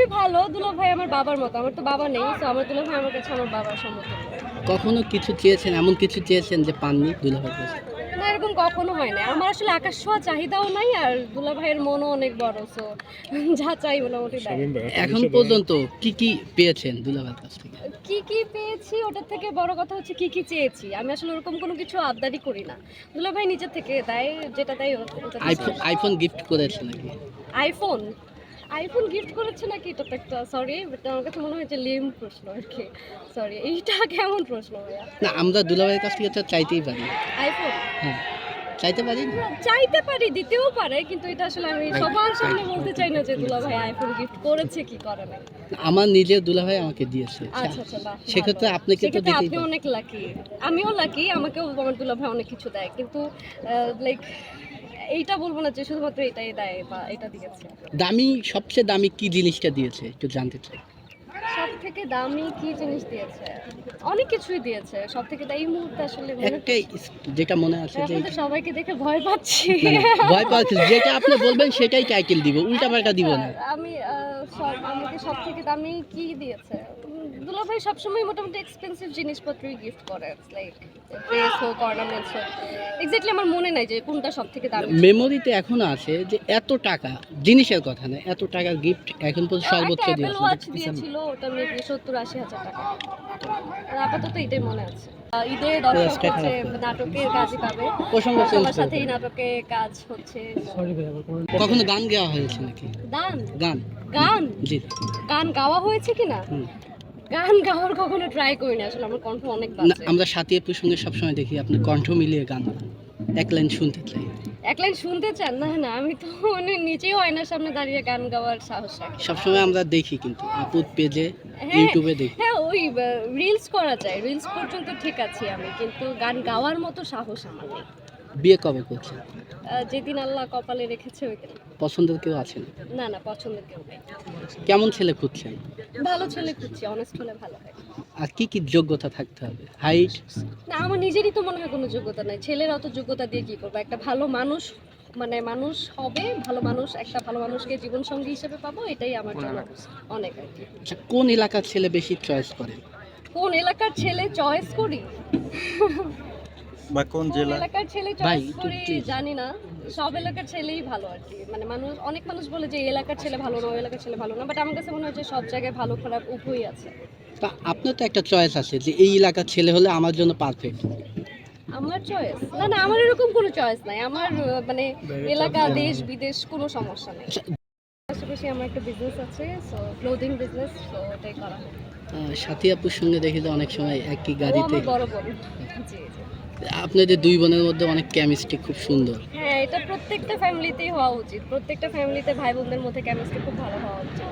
খুবই ভালো। দুলা ভাই আমার বাবার মতো। আমার তো বাবা নেই তো আমার দুলা ভাই আমার কাছে আমার বাবার সমতুল্য কখনো কিছু চেয়েছেন এমন কিছু চেয়েছেন যে পাননি দুলাভাই কাছে? না এরকম কখনো হয় না আমার আসলে আকাশ ছোঁয়া চাহিদাও নাই আর দুলা ভাইয়ের মনও অনেক বড় সো যা চাই মোটামুটি দেয় এখন পর্যন্ত কি কি পেয়েছেন দুলাভাইয়ের কাছ থেকে? কি কি পেয়েছি ওটার থেকে বড় কথা হচ্ছে কি কি চেয়েছি। আমি আসলে ওরকম কোনো কিছু আবদারি করি না। দুলা ভাই নিজের থেকে দেয় যেটা দেয় ও- আইফোন আইফোন গিফট করেছে নাকি? আইফোন? আইফোন গিফট করেছে নাকি? এটা তো একটা সরি বাট আমার কাছে মনে হয়েছে লিম প্রশ্ন আর কি। সরি এইটা কেমন প্রশ্ন না আমরা দুলাভাইয়ের কাছ থেকে তো চাইতেই পারি। আইফোন? হ্যাঁ চাইতে পারি চাইতে পারি দিতেও পারে কিন্তু এটা আসলে আমি সবার সামনে বলতে চাই না যে দুলা ভাই আইফোন গিফট করেছে কি করে না আমার নিজের দুলাভাই আমাকে দিয়েছে। আচ্ছা আচ্ছা সেক্ষেত্রে। আপনাকে তো দিতেই আপনি অনেক লাকি আমিও লাকি আমাকেও আমার দুলা ভাই অনেক কিছু দেয় কিন্তু লাইক এইটা বলব না যে শুধুমাত্র এটাই দেয় বা এটা দিয়েছে। দামি সবচেয়ে দামি কি জিনিসটা দিয়েছে? একটু জানতে চাই। সব থেকে দামি কি জিনিস দিয়েছে? অনেক কিছুই দিয়েছে। সব থেকে এই মুহূর্তে আসলে মনে একটা যেটা মনে আছে যে সবাইকে দেখে ভয় পাচ্ছি। না, না, ভয় পাচ্ছি। যেটা আপনি বলবেন সেটাই টাইটেল দিব। উল্টা পাল্টা দিব না। আমি সব আমাকে সব থেকে দামি কি দিয়েছে? দুলা ভাই সবসময় মোটামুটি এক্সপেন্সিভ জিনিসপত্রই গিফট করে লাইক ড্রেস হোক অর্নামেন্টস হোক। এক্স্যাক্টলি আমার মনে নাই যে কোনটা সব থেকে দামি। মেমোরিতে এখনও আছে যে এত টাকা জিনিসের কথা না এত টাকা গিফট এখন পর্যন্ত সর্বোচ্চ একটা অ্যাপেল ওয়াচ দিয়েছিল ওটা মেবি সত্তর আশি হাজার টাকা। আর আপাতত এটাই মনে আছে। ঈদে দর্শক রাস্তায় হচ্ছে খারাপ। নাটকের কাজই পাবে। সাথেই নাটকে কাজ হচ্ছে। কখনো গান গাওয়া হয়েছে নাকি? গান? গান। গান? জি। গান গাওয়া হয়েছে কি না হুম। গান গাওয়ার কখনো ট্রাই করিনি আসলে আমার কণ্ঠ অনেক বাজে। আমরা সাথী আপুর সঙ্গে সবসময় দেখি আপনি কণ্ঠ মিলিয়ে গান। এক লাইন শুনতে চাই। এক লাইন শুনতে চান? না না আমি তো মানে নিচেও আয়নার সামনে দাঁড়িয়ে গান গাওয়ার সাহস রাখি সবসময় আমরা দেখি কিন্তু আপুর পেজে হ্যাঁ ইউটিউবে দেখি। হ্যাঁ ওই রিলস করা যায় রিলস পর্যন্ত ঠিক আছি আমি কিন্তু গান গাওয়ার মতো সাহস আমার নেই। বিয়ে কবে করছেন? যেদিন আল্লাহ কপালে রেখেছে ওই দিন। পছন্দের কেউ আছেন না? না পছন্দের কেউ নেই। কেমন ছেলে খুঁজছেন? ভালো ছেলে খুঁজছি অনেস্ট হলে ভালো হয়। আর কি কি যোগ্যতা থাকতে হবে? হাইট না আমার নিজেরই তো মনে হয় কোনো যোগ্যতা নাই। ছেলের অত যোগ্যতা দিয়ে কি করব? একটা ভালো মানুষ মানে মানুষ হবে ভালো মানুষ একটা ভালো মানুষকে জীবন সঙ্গী হিসেবে পাবো এটাই আমার জন্য অনেক আর কি। আচ্ছা কোন এলাকার ছেলে বেশি চয়েস করে? কোন এলাকার ছেলে চয়েস করি? বা কোন জেলা? এলাকার ছেলে চয়েস জানি না। সব এলাকার ছেলেই ভালো আর কি। মানে মানুষ অনেক মানুষ বলে যে এলাকার ছেলে ভালো না এলাকার ছেলে ভালো না বাট আমার কাছে মনে হয় যে সব জায়গায় ভালো খারাপ উভয়ই আছে। তা আপনার তো একটা চয়েস আছে যে এই এলাকার ছেলে হলে আমার জন্য পারফেক্ট আমার চয়েস না না আমার এরকম কোনো চয়েস নাই। আমার মানে এলাকা দেশ বিদেশ কোনো সমস্যা নেই। পাশাপাশি আমার একটা বিজনেস আছে সো ক্লোদিং বিজনেস তো ওটাই করা হয়। সাথী আপুর সঙ্গে দেখি যে অনেক সময় একই গাড়িতে আপনাদের দুই বোনের মধ্যে অনেক কেমিস্ট্রি খুব সুন্দর। হ্যাঁ এটা প্রত্যেকটা ফ্যামিলিতেই হওয়া উচিত। প্রত্যেকটা ফ্যামিলিতে ভাই বোনদের মধ্যে কেমিস্ট্রি খুব ভালো হওয়া উচিত।